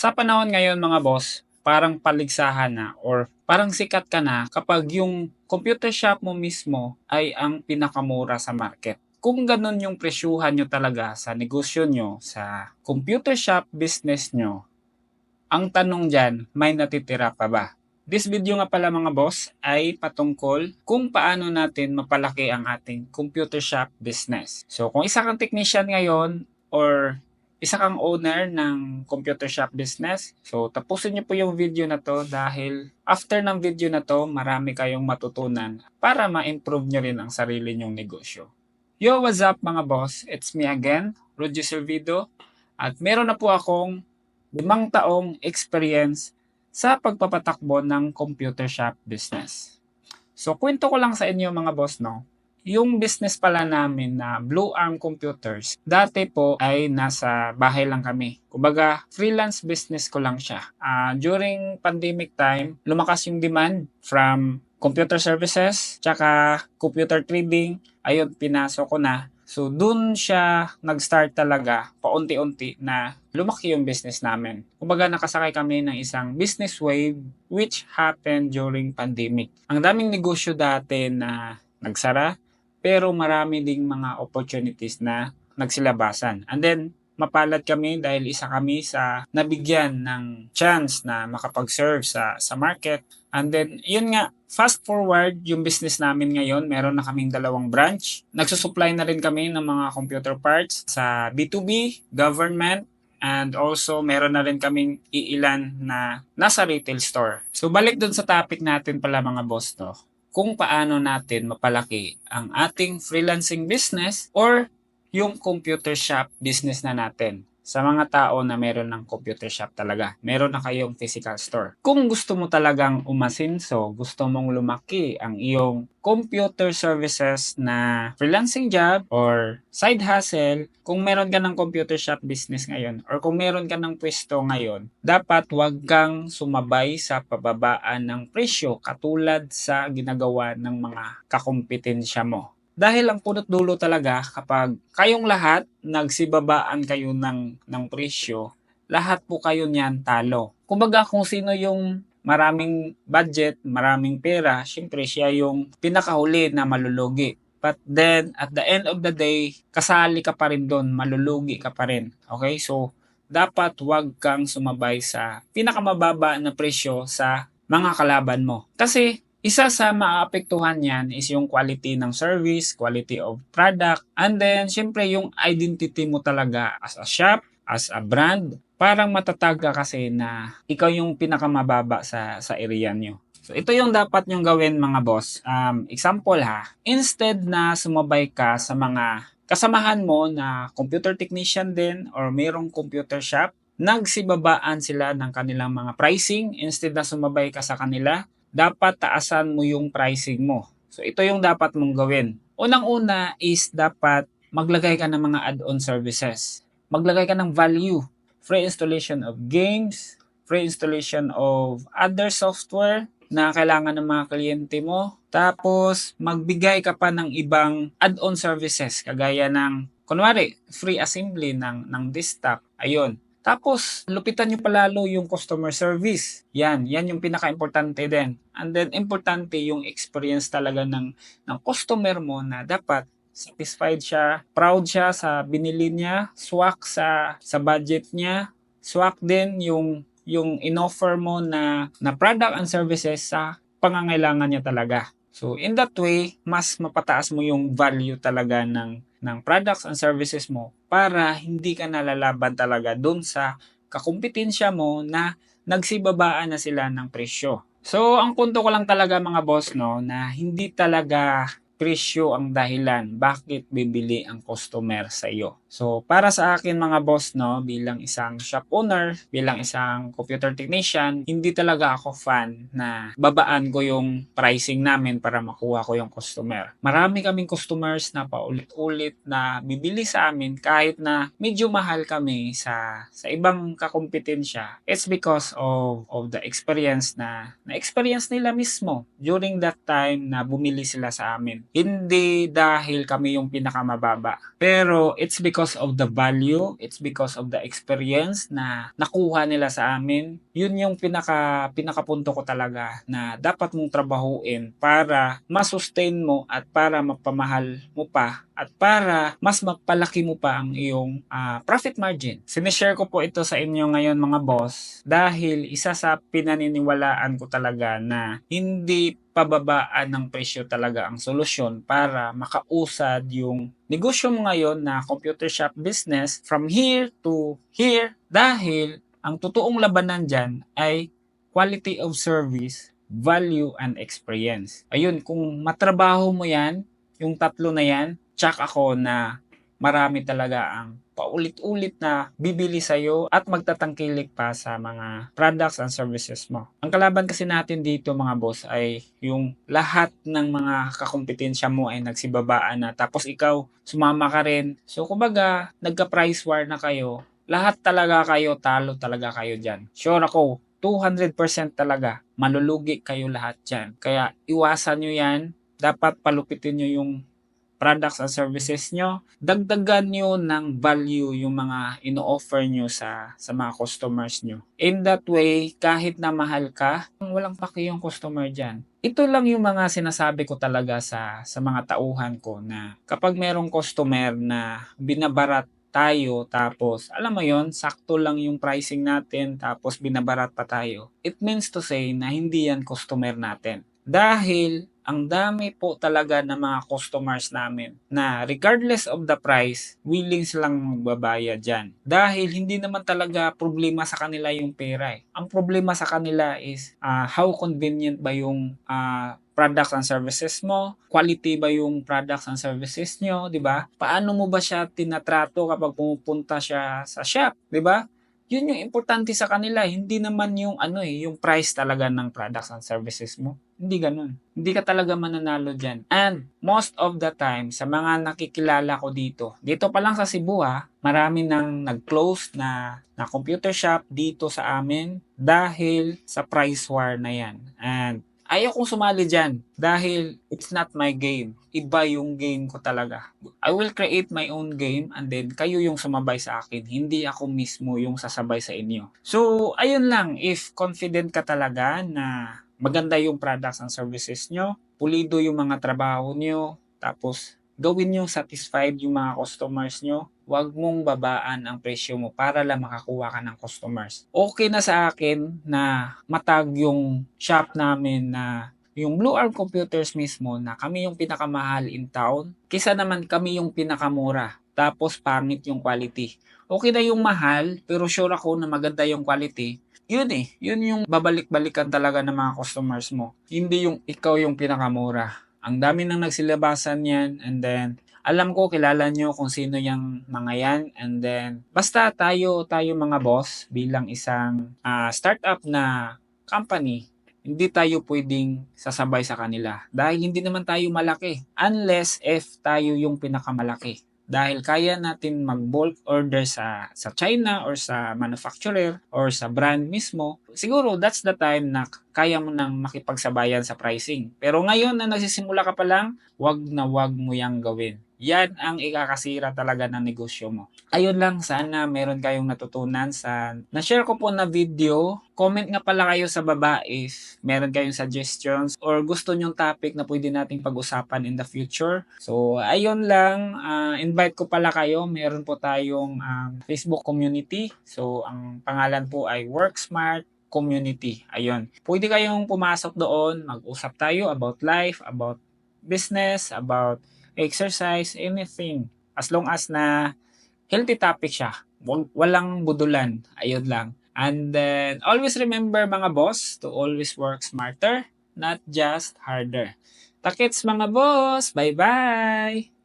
Sa panahon ngayon mga boss, parang paligsahan na or parang sikat ka na kapag yung computer shop mo mismo ay ang pinakamura sa market. Kung ganun yung presyuhan nyo talaga sa negosyo nyo, sa computer shop business nyo, ang tanong dyan, may natitira pa ba? This video nga pala mga boss ay patungkol kung paano natin mapalaki ang ating computer shop business. So kung isa kang technician ngayon or isa kang owner ng computer shop business, so tapusin niyo po yung video na to dahil after ng video na to, marami kayong matutunan para ma-improve nyo rin ang sarili nyong negosyo. Yo, what's up mga boss? It's me again, Roger Servido. At meron na po akong limang taong experience sa pagpapatakbo ng computer shop business. So, kwento ko lang sa inyo mga boss, no? Yung business pala namin na Blue Arm Computers, dati po ay nasa bahay lang kami. Kumbaga, freelance business ko lang siya. Ah, during pandemic time, lumakas yung demand from computer services, tsaka computer trading. Ayun, pinasok ko na. So, dun siya nag-start talaga, paunti-unti na lumaki yung business namin. Kumbaga, nakasakay kami ng isang business wave which happened during pandemic. Ang daming negosyo dati na nagsara, pero marami ding mga opportunities na nagsilabasan. And then, mapalad kami dahil isa kami sa nabigyan ng chance na makapag-serve sa, sa market. And then, yun nga, fast forward yung business namin ngayon, meron na kaming dalawang branch. Nagsusupply na rin kami ng mga computer parts sa B2B, government, and also meron na rin kaming iilan na nasa retail store. So balik dun sa topic natin pala mga boss to, kung paano natin mapalaki ang ating freelancing business or yung computer shop business na natin sa mga tao na meron ng computer shop talaga. Meron na kayong physical store. Kung gusto mo talagang umasinso, gusto mong lumaki ang iyong computer services na freelancing job or side hustle, kung meron ka ng computer shop business ngayon or kung meron ka ng pwesto ngayon, dapat wag kang sumabay sa pababaan ng presyo katulad sa ginagawa ng mga kakumpetensya mo. Dahil ang punot dulo talaga kapag kayong lahat nagsibabaan kayo ng, ng presyo, lahat po kayo niyan talo. Kumbaga kung sino yung maraming budget, maraming pera, syempre siya yung pinakahuli na malulugi. But then, at the end of the day, kasali ka pa rin doon, malulugi ka pa rin. Okay? So, dapat wag kang sumabay sa pinakamababa na presyo sa mga kalaban mo. Kasi, isa sa maapektuhan yan is yung quality ng service, quality of product, and then syempre yung identity mo talaga as a shop, as a brand. Parang matatag ka kasi na ikaw yung pinakamababa sa, sa area nyo. So ito yung dapat nyong gawin mga boss. Um, example ha, instead na sumabay ka sa mga kasamahan mo na computer technician din or mayroong computer shop, nagsibabaan sila ng kanilang mga pricing instead na sumabay ka sa kanila dapat taasan mo yung pricing mo. So ito yung dapat mong gawin. Unang-una is dapat maglagay ka ng mga add-on services. Maglagay ka ng value. Free installation of games, free installation of other software na kailangan ng mga kliyente mo. Tapos, magbigay ka pa ng ibang add-on services kagaya ng, kunwari, free assembly ng, ng desktop. Ayun, tapos, lupitan nyo palalo yung customer service. Yan, yan yung pinaka-importante din. And then, importante yung experience talaga ng, ng customer mo na dapat satisfied siya, proud siya sa binili niya, swak sa, sa budget niya, swak din yung, yung inoffer mo na, na product and services sa pangangailangan niya talaga. So, in that way, mas mapataas mo yung value talaga ng, ng products and services mo para hindi ka nalalaban talaga dun sa kakumpetensya mo na nagsibabaan na sila ng presyo. So, ang punto ko lang talaga mga boss, no, na hindi talaga presyo ang dahilan bakit bibili ang customer sa iyo. So, para sa akin mga boss, no, bilang isang shop owner, bilang isang computer technician, hindi talaga ako fan na babaan ko yung pricing namin para makuha ko yung customer. Marami kaming customers na paulit-ulit na bibili sa amin kahit na medyo mahal kami sa sa ibang kakumpetensya. It's because of of the experience na na experience nila mismo during that time na bumili sila sa amin. Hindi dahil kami yung pinakamababa. Pero it's because of the value, it's because of the experience na nakuha nila sa amin. Yun yung pinaka pinakapunto ko talaga na dapat mong trabahuin para masustain mo at para mapamahal mo pa at para mas magpalaki mo pa ang iyong ah, profit margin. Sinishare ko po ito sa inyo ngayon mga boss dahil isa sa pinaniniwalaan ko talaga na hindi pababaan ng presyo talaga ang solusyon para makausad yung negosyo mo ngayon na computer shop business from here to here dahil ang totoong labanan dyan ay quality of service, value, and experience. Ayun, kung matrabaho mo yan, yung tatlo na yan, tsak ako na marami talaga ang paulit-ulit na bibili sa'yo at magtatangkilik pa sa mga products and services mo. Ang kalaban kasi natin dito mga boss ay yung lahat ng mga kakumpetensya mo ay nagsibabaan na tapos ikaw sumama ka rin. So kumbaga nagka-price war na kayo. Lahat talaga kayo, talo talaga kayo dyan. Sure ako, 200% talaga, malulugi kayo lahat dyan. Kaya iwasan nyo yan. Dapat palupitin nyo yung products and services nyo, dagdagan nyo ng value yung mga ino-offer nyo sa, sa mga customers nyo. In that way, kahit na mahal ka, walang paki yung customer dyan. Ito lang yung mga sinasabi ko talaga sa, sa mga tauhan ko na kapag merong customer na binabarat tayo tapos alam mo yon sakto lang yung pricing natin tapos binabarat pa tayo it means to say na hindi yan customer natin dahil ang dami po talaga ng mga customers namin na regardless of the price, willing silang magbabayad dyan. Dahil hindi naman talaga problema sa kanila yung pera eh. Ang problema sa kanila is uh, how convenient ba yung uh, products and services mo, quality ba yung products and services nyo, di ba? Paano mo ba siya tinatrato kapag pumupunta siya sa shop, di ba? Yun yung importante sa kanila. Hindi naman yung ano eh, yung price talaga ng products and services mo. Hindi ganun. Hindi ka talaga mananalo dyan. And most of the time, sa mga nakikilala ko dito, dito pa lang sa Cebu ha, marami nang nag-close na, na computer shop dito sa amin dahil sa price war na yan. And ayaw kong sumali dyan dahil it's not my game. Iba yung game ko talaga. I will create my own game and then kayo yung sumabay sa akin. Hindi ako mismo yung sasabay sa inyo. So, ayun lang. If confident ka talaga na maganda yung products and services nyo, pulido yung mga trabaho nyo, tapos gawin nyo satisfied yung mga customers nyo, huwag mong babaan ang presyo mo para lang makakuha ka ng customers. Okay na sa akin na matag yung shop namin na yung Blue Arm Computers mismo na kami yung pinakamahal in town, kisa naman kami yung pinakamura. Tapos pangit yung quality. Okay na yung mahal, pero sure ako na maganda yung quality. Yun eh, yun yung babalik-balikan talaga ng mga customers mo. Hindi yung ikaw yung pinakamura. Ang dami nang nagsilabasan yan and then alam ko kilala nyo kung sino yung mga yan and then basta tayo tayo mga boss bilang isang uh, startup na company hindi tayo pwedeng sasabay sa kanila. Dahil hindi naman tayo malaki unless if tayo yung pinakamalaki dahil kaya natin mag-bulk order sa sa China or sa manufacturer or sa brand mismo, siguro that's the time na kaya mo nang makipagsabayan sa pricing. Pero ngayon na nagsisimula ka pa lang, wag na wag mo yang gawin. Yan ang ikakasira talaga ng negosyo mo. Ayun lang, sana meron kayong natutunan sa na-share ko po na video. Comment nga pala kayo sa baba if meron kayong suggestions or gusto nyong topic na pwede nating pag-usapan in the future. So, ayun lang. Uh, invite ko pala kayo. Meron po tayong um, Facebook community. So, ang pangalan po ay Work Smart community. Ayun. Pwede kayong pumasok doon, mag-usap tayo about life, about business, about exercise, anything. As long as na healthy topic siya. Walang budulan. Ayun lang. And then, always remember mga boss to always work smarter, not just harder. Takits mga boss! Bye-bye!